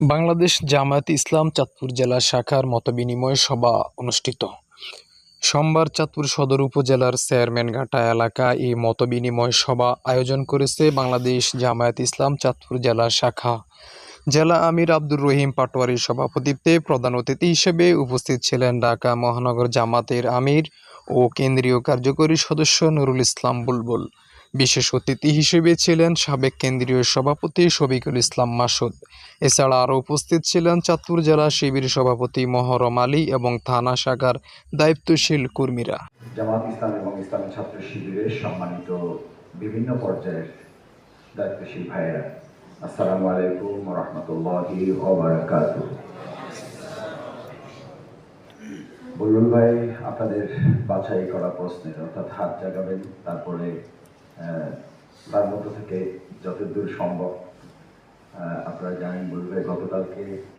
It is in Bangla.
বাংলাদেশ জামায়াতে ইসলাম চাঁদপুর জেলা শাখার মতবিনিময় সভা অনুষ্ঠিত। সোমবার চাঁদপুর সদর উপজেলার চেয়ারম্যানঘাটা এলাকায় এই মতবিনিময় সভা আয়োজন করেছে বাংলাদেশ জামায়াত ইসলাম চাঁদপুর জেলা শাখা। জেলা আমির আব্দুর রহিম পাটোয়ারির সভাপতিত্বে প্রধান অতিথি হিসেবে উপস্থিত ছিলেন ঢাকা মহানগর জামাতের আমির ও কেন্দ্রীয় কার্যকরী সদস্য নুরুল ইসলাম বুলবুল। বিশেষ অতিথি হিসেবে ছিলেন সাবেক কেন্দ্রীয় সভাপতি শফিকুল ইসলাম মাসুদ। এছাড়া আরও উপস্থিত ছিলেন চাঁদপুর জেলা শিবির সভাপতি মহরম আলী এবং থানা শাখার দায়িত্বশীল কর্মীরা। জামাত ইসলাম এবং ছাত্র শিবিরের সম্মানিত বিভিন্ন পর্যায়ের দায়িত্বশীল ভাইয়েরা আলাইকুম রহমতুল্লাহি বুলবুল ভাই, আপনাদের বাছাই করা প্রশ্নের অর্থাৎ হাত জাগাবেন, তারপরে তার মধ্য থেকে যতদূর সম্ভব আপনারা জানেন বলবে গতকালকে